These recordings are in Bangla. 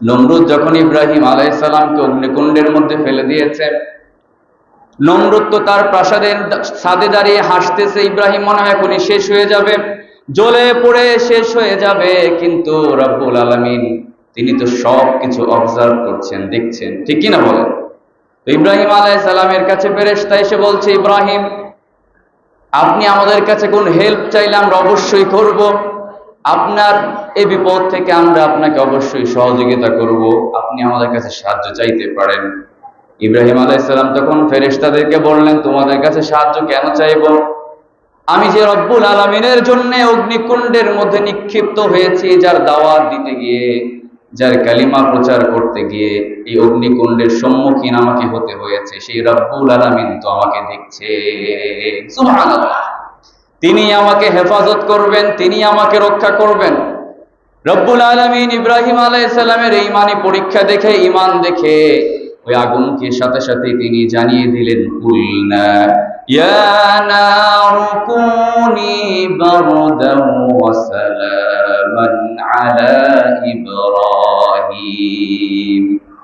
নমরুদ যখন ইব্রাহিম আলাইসালামকে অগ্নিকুণ্ডের মধ্যে ফেলে দিয়েছে, নমরুদ তো তার প্রাসাদের ছাদে দাঁড়িয়ে হাসতেছে, ইব্রাহিম মনে হয় এখনই শেষ হয়ে যাবে, জ্বলে পড়ে শেষ হয়ে যাবে, কিন্তু রব্বুল আলমিন তিনি তো সব কিছু অবজার্ভ করছেন, দেখছেন, ঠিক কিনা বলেন? ইব্রাহিম আলাই সালামের কাছে ফেরেশতা এসে বলছে, ইব্রাহিম, আপনি আমাদের কাছে কোন হেল্প চাইলে আমরা অবশ্যই করব। আপনার এই বিপদ থেকে আমরা আপনাকে অবশ্যই সহযোগিতা করব। আপনি আমাদের কাছে সাহায্য চাইতে পারেন। ইব্রাহিম আলাইসাল্লাম তখন ফেরেশতাদেরকে বললেন, তোমাদের কাছে সাহায্য কেন চাইব? আমি যে রব্বুল আলমিনের জন্য অগ্নিকুণ্ডের মধ্যে নিক্ষিপ্ত হয়েছি, যার দাওয়াত দিতে গিয়ে, যার কালিমা প্রচার করতে গিয়ে এই অগ্নিকুণ্ডের সম্মুখীন আমাকে হতে হয়েছে। সেই রব্বুল আলমিন তো আমাকে দেখছে। তিনি আমাকে হেফাজত করবেন, তিনি আমাকে রক্ষা করবেন। রব্বুল আলমিন ইব্রাহিম আলাইসাল্লামের এই ইমানি পরীক্ষা দেখে ইমান দেখে ওই আগুনকে সাথে সাথে তিনি জানিয়ে দিলেন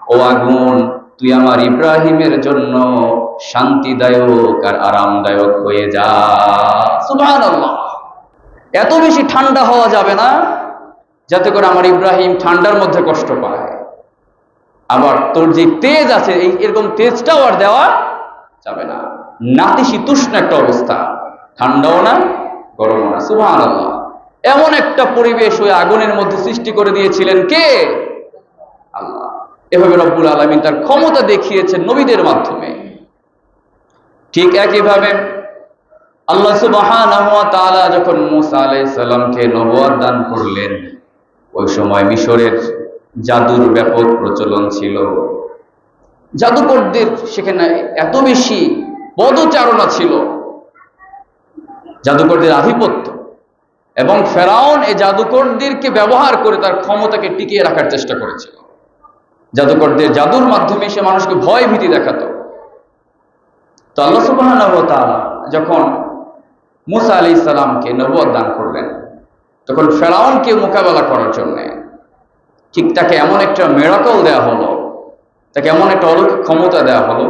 ও আগুন, তুই আমার ইব্রাহিমের জন্য শান্তিদায়ক আর আরামদায়ক হয়ে যা। সুবহানাল্লাহ। এত বেশি ঠান্ডা হওয়া যাবে না, যাতে করে আমার ইব্রাহিম ঠান্ডার মধ্যে কষ্ট পায়। আবার তোর যে তেজ আছে, এই এরকম তেজটাও আর দেওয়া যাবে না। নাতিশীতোষ্ণ একটা অবস্থা, ঠান্ডাও না, গরমও না। সুহান আল্লাহ এমন একটা পরিবেশ ওই আগুনের মধ্যে সৃষ্টি করে দিয়েছিলেন কে? আল্লাহ। এভাবে রব্বুল আলমিন তার ক্ষমতা দেখিয়েছেন নবীদের মাধ্যমে। ঠিক একইভাবে আল্লাহ তাআলা যখন মুসা আলাইহিস সালামকে নবুয়ত দান করলেন, ওই সময় মিশরের জাদুর ব্যাপক প্রচলন ছিল। জাদুকরদের সেখানে এত বেশি পদচারণা ছিল। জাদুকরদের আধিপত্য এবং ফেরাউন এই জাদুকরদেরকে ব্যবহার করে তার ক্ষমতাকে টিকিয়ে রাখার চেষ্টা করেছিল। জাদুকরদের জাদুর মাধ্যমে সে মানুষকে ভয় ভীতি দেখাতো। তো আল্লাহ তাআলা যখন মুসা আলী ইসলামকে নবুয়ত দান করলেন, তখন ফেরাউনকে মোকাবেলা করার জন্য ঠিক তাকে এমন একটা মেরাকল দেয়া হলো, তাকে এমন একটা অলৌকিক ক্ষমতা দেয়া হলো,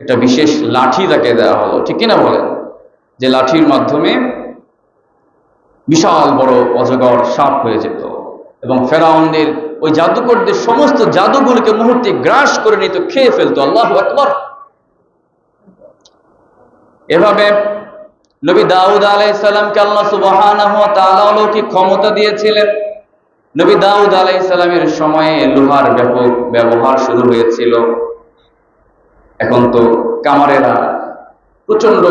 একটা বিশেষ লাঠি তাকে দেয়া হলো, ঠিক কিনা বলেন? যে লাঠির মাধ্যমে বিশাল বড় অজগর সাপ হয়ে যেত এবং ফেরাউনদের ওই জাদুকরদের সমস্ত জাদুগুলোকে মুহূর্তে গ্রাস করে নিত, খেয়ে ফেলতো, আল্লাহ আকবর। এভাবে নবী দাউদ আলাইসাল্লামকে আল্লাহ তাআলা অলৌকিক ক্ষমতা দিয়েছিলেন। নবী দাউদ আলাইসাল্লামের সময়ে লোহার ব্যাপক ব্যবহার শুরু হয়েছিল। এখন তো কামারেরা প্রচণ্ড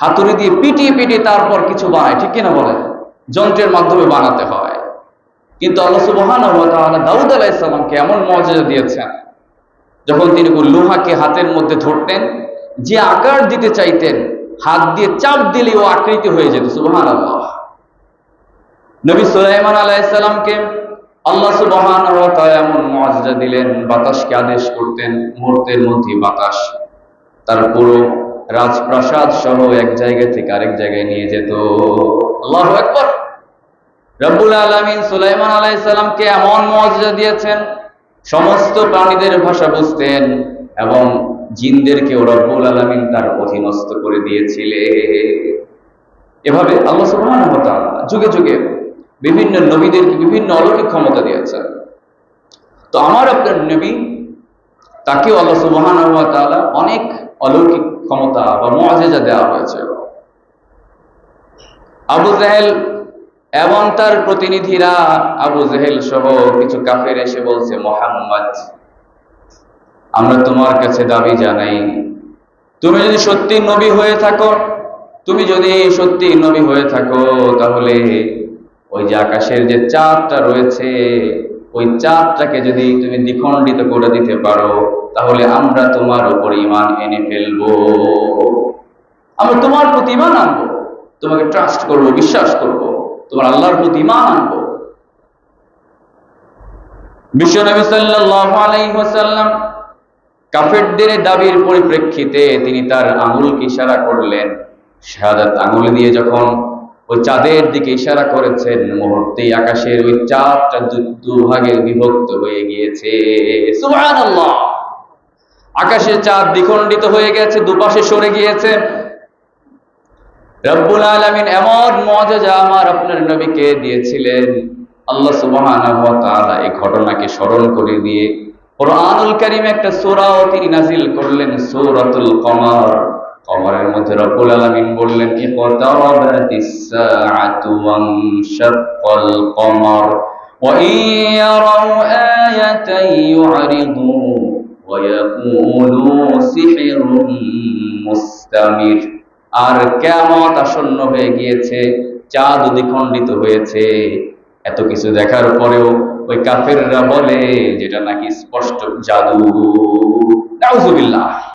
হাতুড়ি দিয়ে পিটিয়ে পিটিয়ে তারপর কিছু বানায়, ঠিক কিনা বলেন? যন্ত্রের মাধ্যমে বানাতে হয়। কিন্তু আল্লাহ তাআলা দাউদ আলাইসাল্লামকে এমন মর্যাদা দিয়েছেন, যখন তিনি লোহাকে হাতের মধ্যে ধরতেন যে আকার দিতে চাইতেন, হাত দিয়ে চাপ দিলে ও আকৃতি হয়ে যেত সুবহান আল্লাহ নবী সুলাইমান আলাইসাল্লামকে আল্লাহ সুবহান এমন মর্যাদা দিলেন, বাতাসকে আদেশ করতেন, মুহূর্তের মধ্যে বাতাস তার পুরো রাজপ্রাসাদ সহ এক জায়গা থেকে আরেক জায়গায় নিয়ে যেত। আল্লাহ একবার রব্বুল আলমিন সুলাইমান আলাইসাল্লামকে এমন মর্যাদা দিয়েছেন, সমস্ত প্রাণীদের ভাষা বুঝতেন এবং জিনদেরকে রব্বুল আলমিন তার অধীনস্থ করে দিয়েছিলে। এভাবে আল্লাহ তাআলা যুগে যুগে বিভিন্ন নবীদেরকে বিভিন্ন অলৌকিক ক্ষমতা দিয়েছেন তো আমার আপনার নবী, তাকেও আল্লাহ তাআলা অনেক অলৌকিক ক্ষমতা বা মুআজিজা দেওয়া হয়েছে। আবু জাহেল এবং তার প্রতিনিধিরা, আবু জেহেল সহ কিছু কাফের এসে বলছে, মোহাম্মদ আমরা তোমার কাছে দাবি জানাই। তুমি যদি সত্যি নবী হয়ে থাকো, তুমি যদি সত্যি নবী হয়ে থাকো, তাহলে ওই যে আকাশের যে চাঁদটা রয়েছে, ওই চাঁদটাকে যদি তুমি দ্বিখণ্ডিত করে দিতে পারো, তাহলে আমরা তোমার উপর ইমান এনে ফেলব। আমরা তোমার প্রতি ইমান আনব, তোমাকে ট্রাস্ট করব, বিশ্বাস করব, তোমার আল্লাহর প্রতি ইমান আনব। সাল্লাল্লাহু আলাইহি ওয়াসাল্লাম কাফেরদের দাবির পরিপ্রেক্ষিতে তিনি তার আঙুলকে ইশারা করলেন। শাহাদাত আঙুল দিয়ে যখন ওই চাঁদের দিকে ইশারা করেছেন, মুহূর্তেই আকাশের ওই চাঁদটা দুভাগে বিভক্ত হয়ে গিয়েছে। আকাশের চাঁদ দ্বিখণ্ডিত হয়ে গেছে, দুপাশে সরে গিয়েছে। রব্বুল আলামিন এমন মজা আমার আপনার নবীকে দিয়েছিলেন। আল্লাহ তাআলা এই ঘটনাকে স্মরণ করে দিয়ে কোরআনুল কারীমে একটা সূরাও তিনি নাজিল করলেন সূরাতুল কমার কমারের মধ্যে রব্বুল আলামিন বললেন ইকতারাবাতিস সাআতু ওয়ানশাক্কাল কমার وإن يروا آية يعرضوا ويقولوا سحر مستمر আর কেমত আসন্ন হয়ে গিয়েছে চাঁদ দ্বিখণ্ডিত হয়েছে এত কিছু দেখার পরেও ওই কাফেররা বলে যেটা নাকি স্পষ্ট জাদু।